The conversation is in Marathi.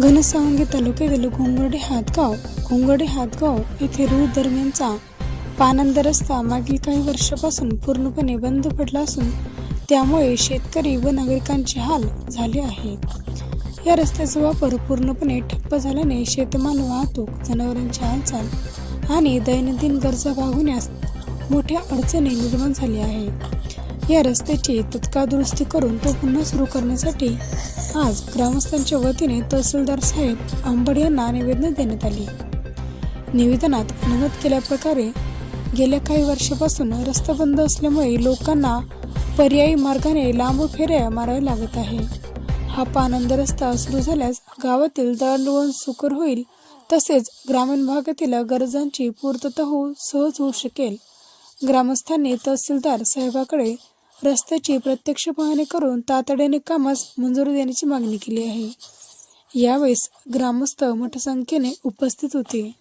घनसावंगी तालुक्यातील घोंगर्डे हातगाव. घोंगर्डे हातगाव येथे रूळ दरम्यानचा पानंद रस्ता मागील काही वर्षापासून पूर्णपणे बंद पडला असून त्यामुळे शेतकरी व नागरिकांचे हाल झाले आहेत. या रस्त्याचा वापर पूर्णपणे ठप्प झाल्याने शेतमाल वाहतूक जनावरांची हालचाल आणि दैनंदिन गरजा भागवण्यास मोठ्या अडचणी निर्माण झाल्या आहेत. या रस्त्याची तत्काळ दुरुस्ती करून तो पुन्हा सुरू करण्यासाठी आज ग्रामस्थांच्या वतीने तहसीलदार साहेब आंबड यांना निवेदन देण्यात आली. निवेदनात नमूद केल्याप्रकारे गेल्या काही वर्षापासून रस्ता बंद असल्यामुळे लोकांना पर्यायी मार्गाने लांब फेऱ्या माराव्या लागत आहे. हा पानंद रस्ता सुरू झाल्यास गावातील दळणवळण सुकर होईल तसेच ग्रामीण भागातील गरजांची पूर्तता होऊ सहज होऊ शकेल. ग्रामस्थांनी तहसीलदार साहेबाकडे रस्त्याची प्रत्यक्ष पाहणी करून तातडीने कामास मंजुरी देण्याची मागणी केली आहे. यावेळेस ग्रामस्थ मोठ्या संख्येने उपस्थित होते.